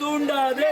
தூண்டாதே.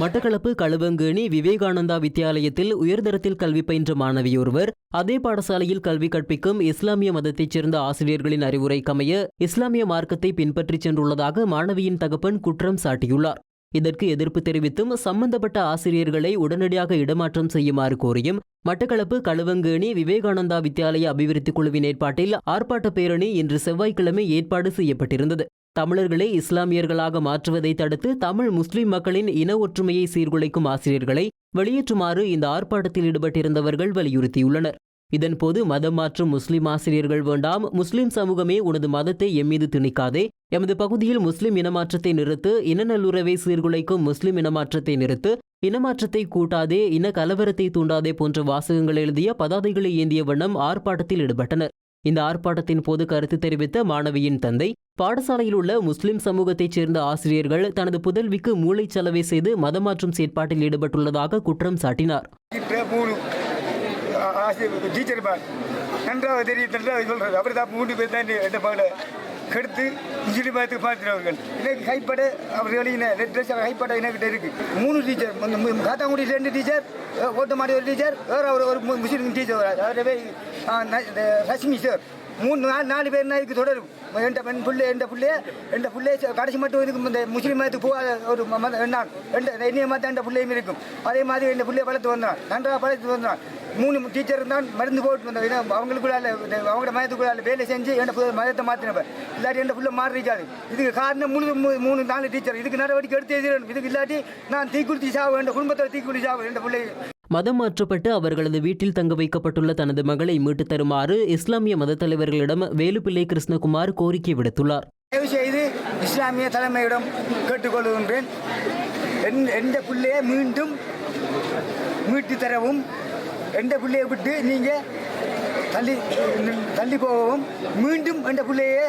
மட்டக்களப்பு களுவங்கேணி விவேகானந்தா வித்தியாலயத்தில் உயர்தரத்தில் கல்வி பயின்ற மாணவியொருவர் அதே பாடசாலையில் கல்வி கற்பிக்கும் இஸ்லாமிய மதத்தைச் சேர்ந்த ஆசிரியர்களின் அறிவுரைக்கமைய இஸ்லாமிய மார்க்கத்தை பின்பற்றிச் சென்றுள்ளதாக மாணவியின் தகப்பன் குற்றம் சாட்டியுள்ளார். இதற்கு எதிர்ப்பு தெரிவித்தும் சம்பந்தப்பட்ட ஆசிரியர்களை உடனடியாக இடமாற்றம் செய்யுமாறு கோரியும் மட்டக்களப்பு களுவங்கேணி விவேகானந்தா வித்தியாலய அபிவிருத்தி குழுவின் ஏற்பாட்டில் ஆர்ப்பாட்ட பேரணி இன்று செவ்வாய்க்கிழமை ஏற்பாடு செய்யப்பட்டிருந்தது. தமிழர்களை இஸ்லாமியர்களாக மாற்றுவதை தடுத்து தமிழ் முஸ்லிம் மக்களின் இன ஒற்றுமையை சீர்குலைக்கும் ஆசிரியர்களை வெளியேற்றுமாறு இந்த ஆர்ப்பாட்டத்தில் ஈடுபட்டிருந்தவர்கள் வலியுறுத்தியுள்ளனர். இதன்போது மதம் மாற்றும் முஸ்லிம் ஆசிரியர்கள் வேண்டாம் முஸ்லிம் சமூகமே உனது மதத்தை எம்மீது திணிக்காதே. எமது பகுதியில் முஸ்லிம் இனமாற்றத்தை நிறுத்து இன நல்லுறவை சீர்குலைக்கும் முஸ்லிம் இனமாற்றத்தை நிறுத்து இனமாற்றத்தை கூட்டாதே இன கலவரத்தை தூண்டாதே போன்ற வாசகங்கள் எழுதிய பதாதைகளை ஏந்திய வண்ணம் ஆர்ப்பாட்டத்தில் ஈடுபட்டனர். இந்த ஆர்ப்பாட்டத்தின் போது கருத்து தெரிவித்த மாணவியின் தந்தை பாடசாலையில் உள்ள முஸ்லிம் சமூகத்தைச் சேர்ந்த ஆசிரியர்கள் தனது புதல்விக்கு மூளைச்சலவை செய்து மதமாற்றும் செயற்பாட்டில் ஈடுபட்டுள்ளதாக குற்றம் சாட்டினார். நன்றாக தெரியும் நன்றாக சொல்றது அப்படி தான் மூன்று பேர் தான் என்ன பாட கெடுத்து முஸ்லீம் மதத்துக்கு பார்த்துறவர்கள் எனக்கு கைப்பட வெளியின ரெட் ட்ரெஸ் கைப்பட என்கிட்ட இருக்கு மூணு டீச்சர் காத்தாங்குடி ரெண்டு டீச்சர் ஓட்டமாடி ஒரு டீச்சர் வேற அவர் ஒரு முஸ்லீம் டீச்சர் அவரவே ரஷ்மி சார் மூணு நாலு நாலு பேர் இதுக்கு தொடரும். என் என் பிள்ளை என் பிள்ளைய என் பிள்ளையே கடைசி மட்டும் இதுக்கு இந்த முஸ்லீம் மதத்துக்கு போகாத ஒரு மத எண்ணான் என் என்னைய மாதிரி என் பிள்ளையும் இருக்கும். அதே மாதிரி என் பிள்ளைய வளர்த்து வந்தான். நன்றாக வளர்த்து வந்தான். மூணு டீச்சர் தான் மருந்து போட்டு வந்தோம் அவங்களுக்குள்ளால அவங்களோட மதத்துக்குள்ளால வேலை செஞ்சு என் புள்ள மதத்தை மாற்றினவர் இல்லாட்டி என் பிள்ளை மாறிக்காது இதுக்கு காரணம் முழு மூணு நாலு டீச்சர் இதுக்கு நடவடிக்கை எடுத்து எதிரணும் இதுக்கு இல்லாட்டி நான் தீக்குளித்து சாவு என் குடும்பத்தில் தீக்குளித்து சாவு என் பிள்ளை மதம் மாற்றப்பட்டு அவர்களது வீட்டில் தங்க வைக்கப்பட்டுள்ள தனது மகளை மீட்டு தருமாறு இஸ்லாமிய மத தலைவர்களிடம் வேலுப்பிள்ளை கிருஷ்ணகுமார் கோரிக்கை விடுத்துள்ளார். தயவு செய்து இஸ்லாமிய தலைமையிடம் கேட்டுக்கொள்கின்றேன். என் எந்த பிள்ளையை மீண்டும் மீட்டு தரவும் எந்த பிள்ளையை விட்டு நீங்கள் தள்ளி தள்ளி போகவும் மீண்டும் எந்த பிள்ளையை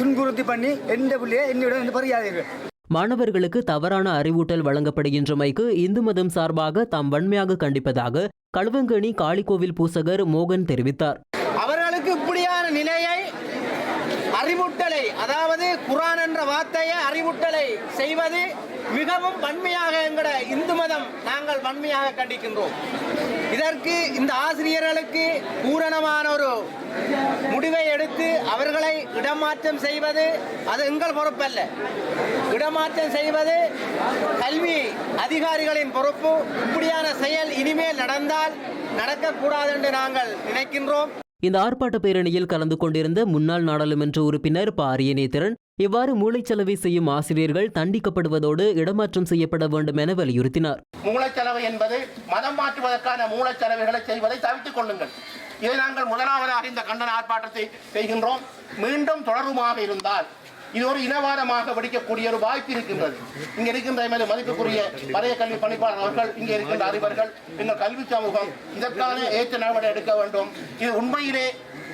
துன்புறுத்தி பண்ணி எந்த பிள்ளையை என்னிடம் பறியாதீர்கள். மாணவர்களுக்கு தவறான அறிவூட்டல் வழங்கப்படுகின்றமைக்கு இந்து மதம் சார்பாக தாம் வன்மையாக கண்டிப்பதாக களுவங்கணி காளிக்கோவில் பூசகர் மோகன் தெரிவித்தார். அவர்களுக்கு இப்படியான நிலையை அறிவுட்டலை அதாவது குரான் என்ற வார்த்தையை அறிவுட்டலை செய்வது மிகவும் வன்மையாக எங்கட இந்து மதம் நாங்கள் வன்மையாக கண்டிக்கின்றோம். இதற்கு இந்த ஆசிரியர்களுக்கு பூரணமான ஒரு முடிவை எடுத்து அவர்களை இடமாற்றம் செய்வது அது எங்கள் பொறுப்பல்ல. இடமாற்றம் செய்வது கல்வி அதிகாரிகளின் பொறுப்பு. இப்படியான செயல் இனிமேல் நடந்தால் நடக்கக்கூடாது என்று நாங்கள் நினைக்கின்றோம். இந்த ஆர்ப்பாட்ட பேரணியில் கலந்து கொண்டிருந்த முன்னாள் நாடாளுமன்ற உறுப்பினர் ப. அரியநேத்திரன் இவ்வாறு மூளைச்சலவை செய்யும் ஆசிரியர்கள் தண்டிக்கப்படுவதோடு இடமாற்றம் செய்யப்பட வேண்டும் என வலியுறுத்தினார். மூளைச்சலவை என்பது மதம் மாற்றுவதற்கான மூளைச்சலவைகளை செய்வதை தவிர்த்துக் கொள்ளுங்கள். இதை நாங்கள் முதலாவதாக இந்த கண்டன ஆர்ப்பாட்டத்தை செய்கின்றோம். மீண்டும் தொடருமாக இருந்தால் இது ஒரு இனவாதமாக வெடிக்கக்கூடிய ஒரு வாய்ப்பு இருக்கின்றது. இங்க இருக்கின்ற எமது மதிப்புக்குரிய பழைய கல்வி பணிப்பாளர் அவர்கள் இங்கே இருக்கின்ற அறிவர்கள் எங்கள் கல்வி சமூகம் இதற்கான ஏற்ற நடவடிக்கை எடுக்க வேண்டும். இது உண்மையிலே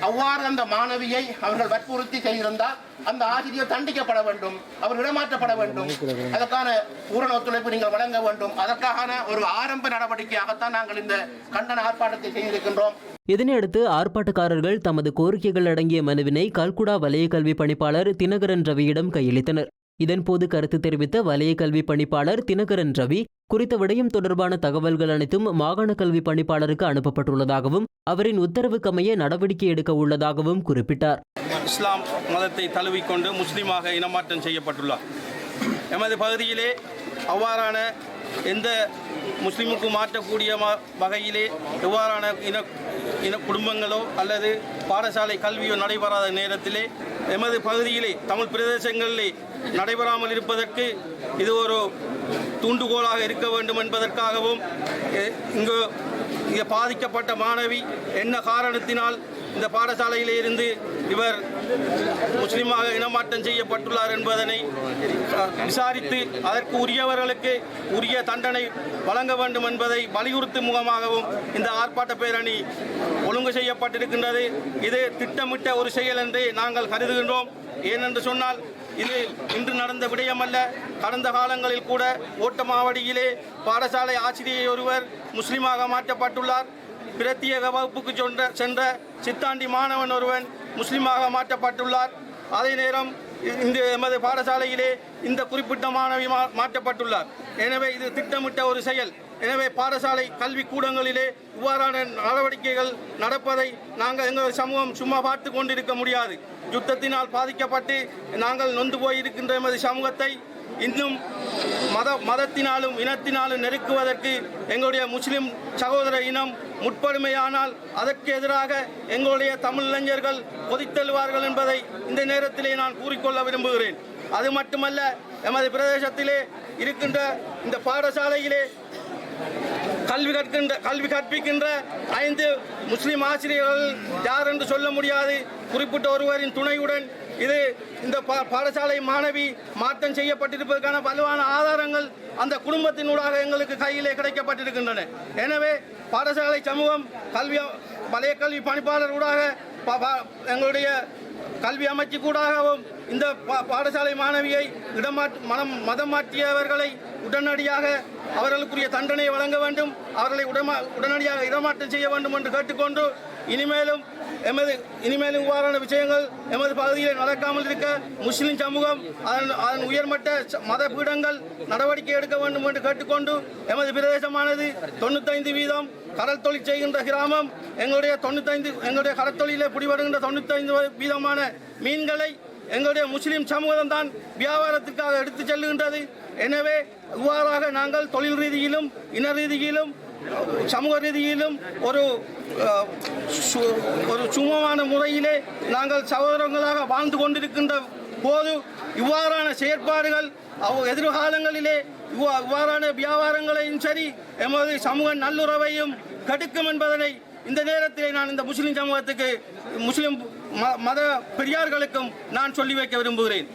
அவ்வாறு அந்த மாணவியை அவர்கள் வற்புறுத்தி செய்திருந்தால் அந்த ஆசிரியர் தண்டிக்கப்பட வேண்டும் அவர் இடமாற்றப்பட வேண்டும். அதற்கான பூரண ஒத்துழைப்பு நீங்கள் வழங்க வேண்டும். அதற்கான ஒரு ஆரம்ப நடவடிக்கையாகத்தான் நாங்கள் இந்த கண்டன ஆர்ப்பாட்டத்தை செய்திருக்கின்றோம். இதனையடுத்து ஆர்ப்பாட்டக்காரர்கள் தமது கோரிக்கைகள் அடங்கிய மனுவினை கல்குடா வலய கல்வி பணிப்பாளர் தினகரன் ரவியிடம் கையளித்தனர். இதன்போது கருத்து தெரிவித்த வலய கல்வி பணிப்பாளர் தினகரன் ரவி குறித்த விடயம் தொடர்பான தகவல்கள் அனைத்தும் மாகாண கல்வி பணிப்பாளருக்கு அனுப்பப்பட்டுள்ளதாகவும் அவரின் உத்தரவுக்கமைய நடவடிக்கை எடுக்க உள்ளதாகவும் குறிப்பிட்டார். இஸ்லாம் மதத்தை தழுவிக்கொண்டு முஸ்லீமாக இனமாற்றம் செய்யப்பட்டுள்ளார். எமது பகுதியிலே அவ்வாறான எந்த முஸ்லீமுக்கு மாற்றக்கூடிய வகையிலே எவ்வாறான இன இன குடும்பங்களோ அல்லது பாடசாலை கல்வியோ நடைபெறாத நேரத்திலே எமது பகுதியிலே தமிழ் பிரதேசங்களிலே நடைபெறாமல் இருப்பதற்கு இது ஒரு தூண்டுகோலாக இருக்க வேண்டும் என்பதற்காகவும் இங்கு இங்கே பாதிக்கப்பட்ட மாணவி என்ன காரணத்தினால் இந்த பாடசாலையிலே இருந்து இவர் முஸ்லீமாக இனமாற்றம் செய்யப்பட்டுள்ளார் என்பதனை விசாரித்து அதற்கு உரியவர்களுக்கு உரிய தண்டனை வழங்க வேண்டும் என்பதை வலியுறுத்தும் முகமாகவும் இந்த ஆர்ப்பாட்ட பேரணி ஒழுங்கு செய்யப்பட்டிருக்கின்றது. இது திட்டமிட்ட ஒரு செயல் என்று நாங்கள் கருதுகின்றோம். ஏனென்று சொன்னால் இது இன்று நடந்த விடயமல்ல. கடந்த காலங்களில் கூட ஓட்டமாவடியிலே பாடசாலை ஆசிரியர் ஒருவர் முஸ்லீமாக மாற்றப்பட்டுள்ளார். பிரத்யேக வகுப்புக்கு சென்ற சென்ற சித்தாண்டி மாணவன் ஒருவன் முஸ்லீமாக மாற்றப்பட்டுள்ளார். அதே நேரம் இந்த எமது பாடசாலையிலே இந்த குறிப்பிட்ட மாணவி மாற்றப்பட்டுள்ளார். எனவே இது திட்டமிட்ட ஒரு செயல். எனவே பாடசாலை கல்வி கூடங்களிலே இவ்வாறான நடவடிக்கைகள் நடப்பதை நாங்கள் எங்கள் சமூகம் சும்மா பார்த்து கொண்டிருக்க முடியாது. யுத்தத்தினால் பாதிக்கப்பட்டு நாங்கள் நொந்து போயிருக்கின்ற எமது சமூகத்தை இன்னும் மத மதத்தினாலும் இனத்தினாலும் நெருக்குவதற்கு எங்களுடைய முஸ்லிம் சகோதர இனம் முற்படுமையானால் அதற்கு எதிராக எங்களுடைய தமிழ் இளைஞர்கள் கொதித்தெழுவார்கள் என்பதை இந்த நேரத்திலே நான் கூறிக்கொள்ள விரும்புகிறேன். அது மட்டுமல்ல எமது பிரதேசத்திலே இருக்கின்ற இந்த பாடசாலையிலே கல்வி கற்கின்ற கல்வி கற்பிக்கின்ற ஐந்து முஸ்லீம் ஆசிரியர்கள் யார் என்று சொல்ல முடியாது. குறிப்பிட்ட ஒருவரின் துணையுடன் இது இந்த பா- பாடசாலை மாணவி மாற்றம் செய்யப்பட்டிருப்பதற்கான வலுவான ஆதாரங்கள் அந்த குடும்பத்தினூடாக எங்களுக்கு கையிலே கிடைக்கப்பட்டிருக்கின்றன. எனவே பாடசாலை சமூகம் கல்வி பழைய கல்வி பணிப்பாளர் ஊடாக எங்களுடைய கல்வி அமைச்சு கூடாகவும் இந்த பா- பாடசாலை மாணவியை இடமாற்று மனம் மதம் மாற்றியவர்களை உடனடியாக அவர்களுக்குரிய தண்டனை வழங்க வேண்டும் அவர்களை உடமா உடனடியாக இடமாற்றம் செய்ய வேண்டும் என்று கேட்டுக்கொண்டு இனிமேலும் எமது இனிமேலும் இவ்வாறான விஷயங்கள் எமது பகுதியில் நடக்காமல் இருக்க முஸ்லிம் சமூகம் அதன் அதன் உயர்மட்ட ச- மத பீடங்கள் நடவடிக்கை எடுக்க வேண்டும் என்று கேட்டுக்கொண்டு எமது பிரதேசமானது தொண்ணூத்தைந்து வீதம் கடல் தொழில் செய்கின்ற கிராமம் எங்களுடைய தொண்ணூத்தைந்து எங்களுடைய கடற்தொழிலே பிடிபடுகின்ற தொண்ணூத்தைந்து வீதமான மீன்களை எங்களுடைய முஸ்லீம் சமூகம் தான் வியாபாரத்திற்காக எடுத்துச் செல்லுகின்றது. எனவே இவ்வாறாக நாங்கள் தொழில் ரீதியிலும் இன ரீதியிலும் சமூக ரீதியிலும் ஒரு சு- ஒரு சுமமான முறையிலே நாங்கள் சகோதரங்களாக வாழ்ந்து கொண்டிருக்கின்ற போது இவ்வாறான செயற்பாடுகள் அவ் எதிர்காலங்களிலே இவ்வா- இவ்வாறான வியாபாரங்களையும் சரி எமது சமூக நல்லுறவையும் கடுக்கும் என்பதனை இந்த நேரத்திலே நான் இந்த முஸ்லிம் சமூகத்துக்கு முஸ்லிம் ம- மத பெரியார்களுக்கும் நான் சொல்லி வைக்க விரும்புகிறேன்.